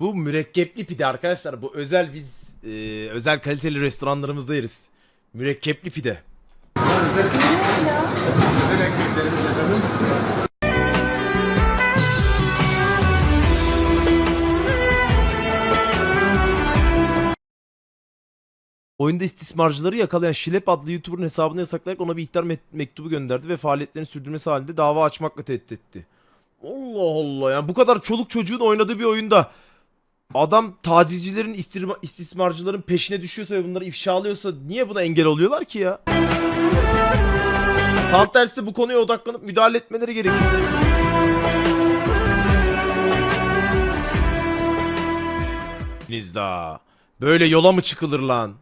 Bu mürekkepli pide arkadaşlar. Bu özel biz e, özel kaliteli restoranlarımızda yeriz. Mürekkepli pide. Oyunda istismarcıları yakalayan Şilep adlı YouTuber'ın hesabını yasaklayarak ona bir ihtar met- mektubu gönderdi ve faaliyetlerini sürdürmesi halinde dava açmakla tehdit etti. Allah Allah yani bu kadar çoluk çocuğun oynadığı bir oyunda adam tacizcilerin istismarcıların peşine düşüyorsa ve bunları ifşalıyorsa niye buna engel oluyorlar ki ya? Tam tersi bu konuya odaklanıp müdahale etmeleri gerekiyor. Nizda. Böyle yola mı çıkılır lan?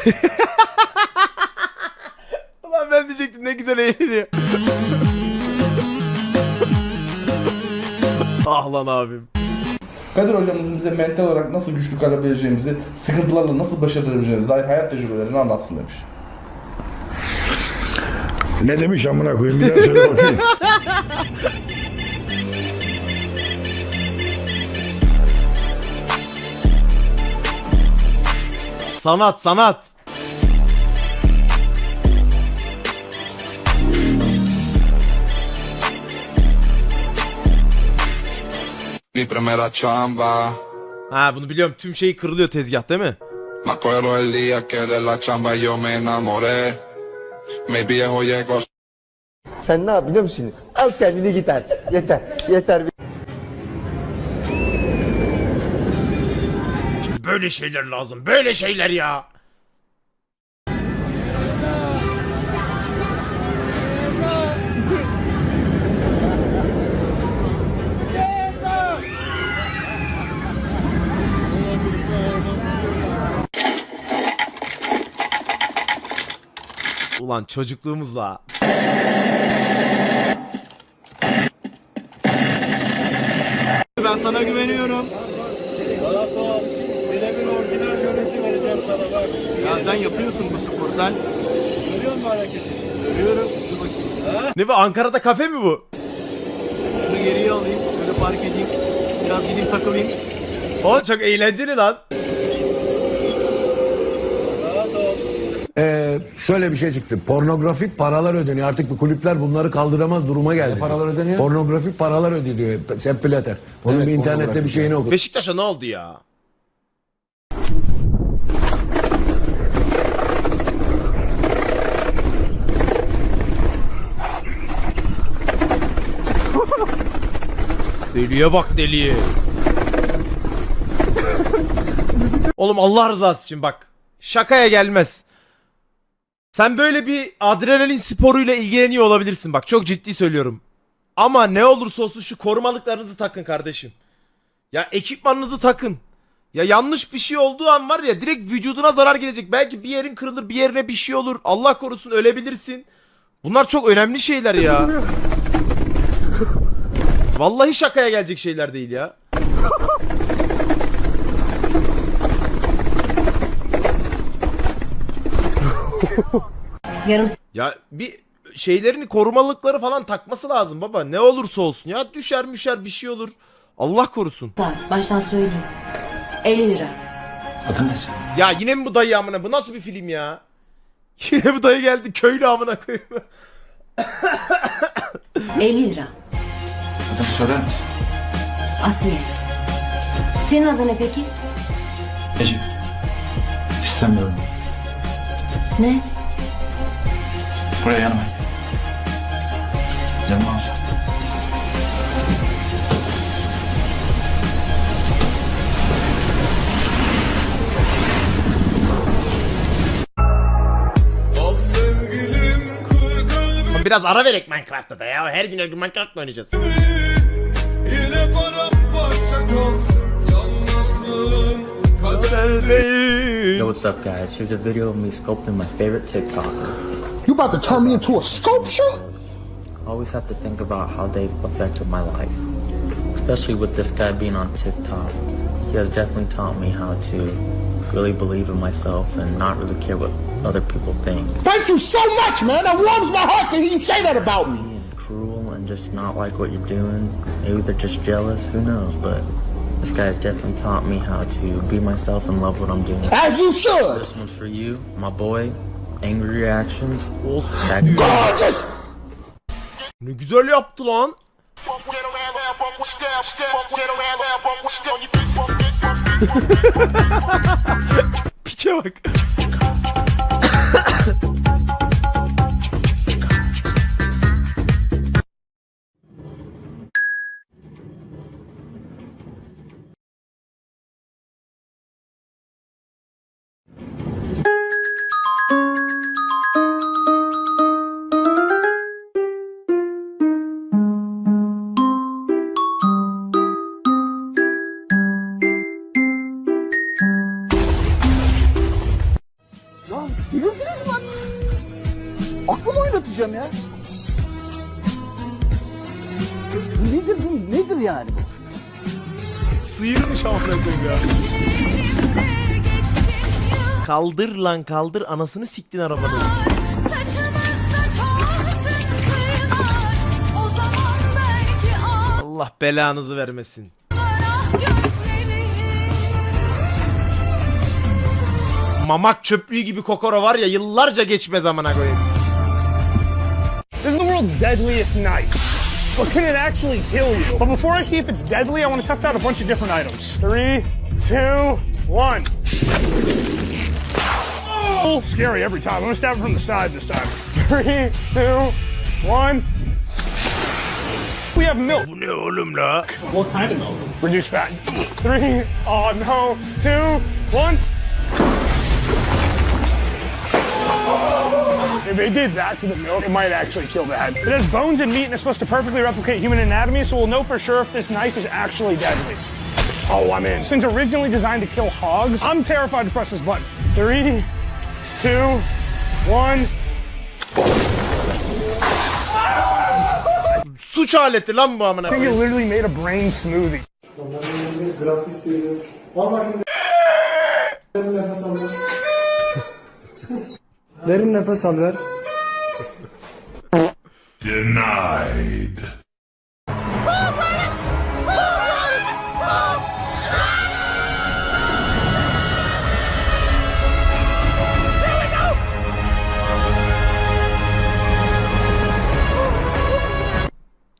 Ulan ben diyecektim ne güzel eğleniyor. ah lan abim. Kadir hocamızın bize mental olarak nasıl güçlü kalabileceğimizi, sıkıntılarla nasıl baş edebileceğimizi dair hayat tecrübelerini anlatsın demiş. Ne demiş amına koyayım bir daha söyle bakayım. Sanat sanat. Mi primera chamba. Ha bunu biliyorum tüm şey kırılıyor tezgah değil mi? Me acuerdo el día que de la chamba yo me enamoré. Mi viejo llegó Sen ne yap biliyor musun? Al kendini git artık. Yeter. Yeter. Böyle şeyler lazım. Böyle şeyler ya. Ulan çocukluğumuzla. Ben sana güveniyorum. Ya sen yapıyorsun bu spor sen. Görüyor musun hareketi? Görüyorum. Dur bakayım. Ne bu Ankara'da kafe mi bu? Şunu geriye alayım. Şöyle park edeyim. Biraz gideyim takılayım. Oğlum çok eğlenceli lan. Ee, şöyle bir şey çıktı. Pornografik paralar ödeniyor. Artık bu kulüpler bunları kaldıramaz duruma geldi. paralar ödeniyor? Pornografik paralar ödeniyor. Sepp Blatter. Onun Evet, bir internette pornografik bir şeyini okudum. Beşiktaş'a ne oldu ya? Deliye bak deliye. Oğlum Allah rızası için bak. Şakaya gelmez. Sen böyle bir adrenalin sporuyla ilgileniyor olabilirsin bak. Çok ciddi söylüyorum. Ama ne olursa olsun şu korumalıklarınızı takın kardeşim. Ya ekipmanınızı takın. Ya yanlış bir şey olduğu an var ya direkt vücuduna zarar gelecek. Belki bir yerin kırılır, bir yerine bir şey olur. Allah korusun ölebilirsin. Bunlar çok önemli şeyler ya. Vallahi şakaya gelecek şeyler değil ya. Yarım Ya bir şeylerini korumalıkları falan takması lazım baba. Ne olursa olsun ya düşer müşer bir şey olur. Allah korusun. saat. Baştan söyleyeyim. 50 lira. Ya yine mi bu dayı amına? Bu nasıl bir film ya? Yine bu dayı geldi köylü amına koyayım. 50 lira. Adını söyler misin? Asiye. Senin adın ne peki? Ece. İstemiyorum. Ne? Buraya yanıma gel. Yanıma alacağım. Biraz ara verek Minecraft'ta da ya. Her gün her gün Minecraft mı oynayacağız? Yine paramparça kalsın. Yo, what's up, guys? Here's a video of me sculpting my favorite TikToker. You about to turn me into a sculpture? Always have to think about how they've affected my life, especially with this guy being on TikTok. He has definitely taught me how to really believe in myself and not really care what other people think. Thank you so much, man. That warms my heart to hear you say that about me. Being cruel and just not like what you're doing. Maybe they're just jealous. Who knows? But this guy has definitely taught me how to be myself and love what I'm doing. As you should. This one's for you, my boy. Angry reactions. Olsun. Back Gorgeous. Ne güzel yaptı lan. Piçe bak. Bilirsiniz lan. Aklımı oynatacağım ya. Nedir bu? Nedir yani bu? Sıyırmış amına koyayım ya. Kaldır lan kaldır anasını siktin arabanın. Allah belanızı vermesin. Mamak çöplüğü gibi kokoro var ya yıllarca geçmez amına koyayım. This is the world's deadliest knife. But can it actually kill you? But before I see if it's deadly, I want to test out a bunch of different items. Three, two, one. Oh, scary every time. I'm gonna stab it from the side this time. Three, two, one. We have milk. What kind of milk? Reduced fat. Three, oh no, two, one. If they did that to the milk, it might actually kill the head. It has bones and meat and it's supposed to perfectly replicate human anatomy, so we'll know for sure if this knife is actually deadly. Oh, I'm in. This thing's originally designed to kill hogs. I'm terrified to press this button. Three, two, one. Suç aleti lan bu amına I think it koyayım. literally made a brain smoothie. Derin nefes al ver.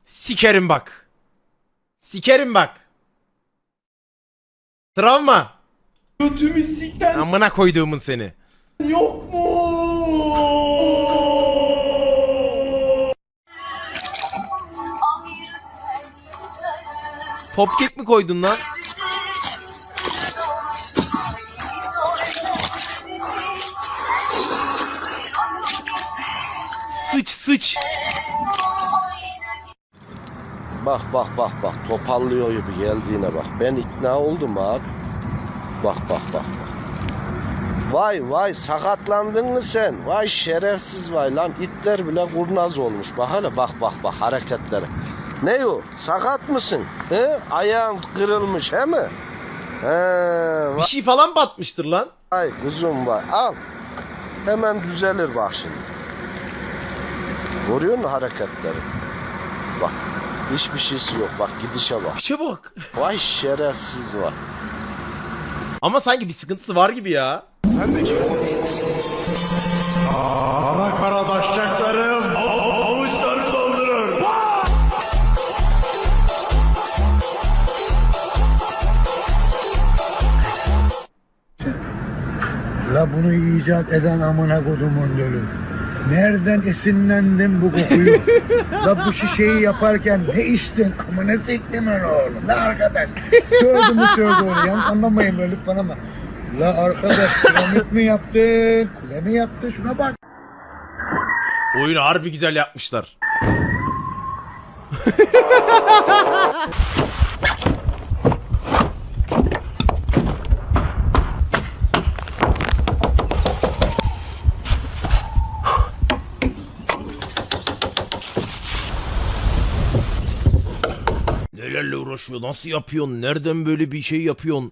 Sikerim bak. Sikerim bak. Travma. Götümü siken Amına koyduğumun seni. Yok mu? Popkek mi koydun lan? Sıç sıç. Bak bak bak bak toparlıyor gibi geldiğine bak. Ben ikna oldum abi. Bak bak bak bak. Vay vay sakatlandın mı sen? Vay şerefsiz vay lan itler bile kurnaz olmuş. Bak hele bak bak bak hareketlere. Ne o? Sakat mısın? He? Ayağın kırılmış he mi? He, Bir şey falan batmıştır lan. vay kuzum vay. Al. Hemen düzelir bak şimdi. Görüyor musun hareketleri? Bak. Hiçbir şeysi yok. Bak gidişe bak. Piçe bak. Vay şerefsiz var. Ama sanki bir sıkıntısı var gibi ya. Kara kara taşacaklarım. Avuçları doldurur. La bunu icat eden amına kodumun dölü. Nereden esinlendin bu kokuyu? La bu şişeyi yaparken ne içtin? Amına siktin onu oğlum. La arkadaş. Söyledi mi söyledi onu. Yanlış anlamayın böyle lütfen ama. La arkadaş piramit mi yaptı? Kule mi yaptı? Şuna bak. Oyunu harbi güzel yapmışlar. Nelerle uğraşıyor? Nasıl yapıyorsun? Nereden böyle bir şey yapıyorsun?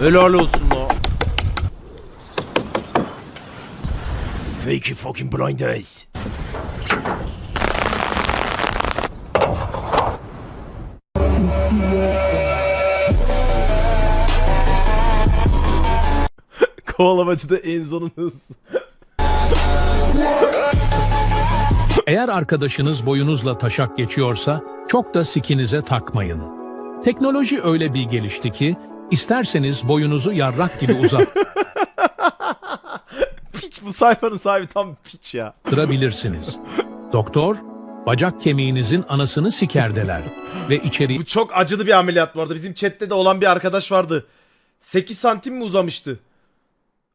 Helal olsun la. Fake fucking blind eyes. Kovalamacıda Enzo'nun. Eğer arkadaşınız boyunuzla taşak geçiyorsa çok da sikinize takmayın. Teknoloji öyle bir gelişti ki isterseniz boyunuzu yarrak gibi Piç bu sayfanın sahibi tam piç ya. uzattırabilirsiniz. Doktor, bacak kemiğinizin anasını sikerdeler ve içeriye Bu çok acılı bir ameliyat bu arada. Bizim chatte de olan bir arkadaş vardı. 8 santim mi uzamıştı?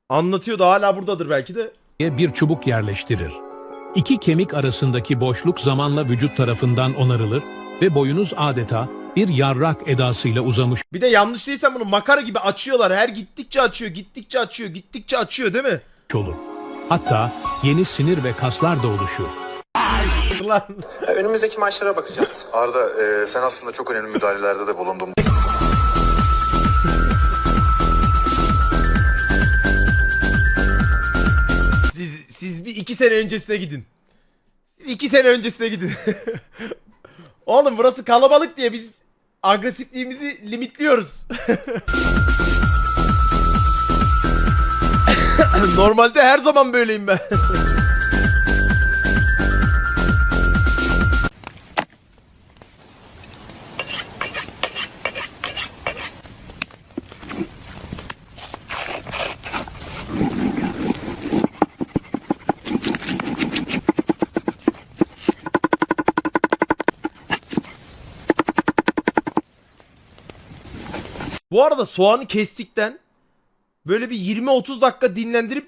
Anlatıyordu hala buradadır belki de. bir çubuk yerleştirir. İki kemik arasındaki boşluk zamanla vücut tarafından onarılır ve boyunuz adeta bir yarrak edasıyla uzamış Bir de yanlış değilsem bunu makara gibi açıyorlar. Her gittikçe açıyor, gittikçe açıyor, gittikçe açıyor değil mi? olur. Hatta yeni sinir ve kaslar da oluşur. Lan Önümüzdeki maçlara bakacağız. Arda e, sen aslında çok önemli müdahalelerde de bulundun. siz, siz bir iki sene öncesine gidin. Siz iki sene öncesine gidin. Oğlum burası kalabalık diye biz agresifliğimizi limitliyoruz. Normalde her zaman böyleyim ben. Bu arada soğanı kestikten böyle bir 20-30 dakika dinlendirip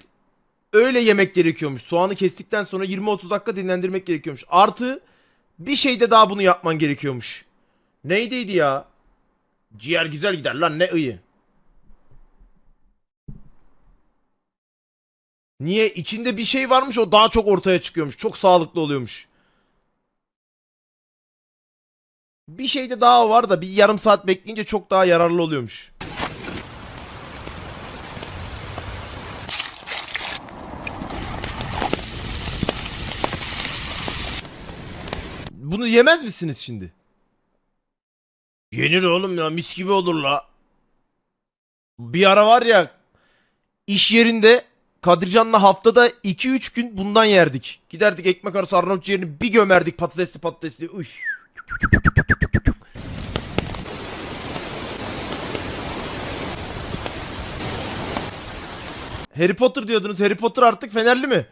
öyle yemek gerekiyormuş. Soğanı kestikten sonra 20-30 dakika dinlendirmek gerekiyormuş. Artı bir şeyde daha bunu yapman gerekiyormuş. Neydiydi ya? Ciğer güzel gider lan ne ıyı. Niye? İçinde bir şey varmış o daha çok ortaya çıkıyormuş. Çok sağlıklı oluyormuş. Bir şeyde daha var da bir yarım saat bekleyince çok daha yararlı oluyormuş. Bunu yemez misiniz şimdi? Yenir oğlum ya mis gibi olur la. Bir ara var ya iş yerinde Kadircan'la haftada 2-3 gün bundan yerdik. Giderdik ekmek arası Arnavut ciğerini bir gömerdik patatesli patatesli. Uy. Harry Potter diyordunuz. Harry Potter artık Fenerli mi?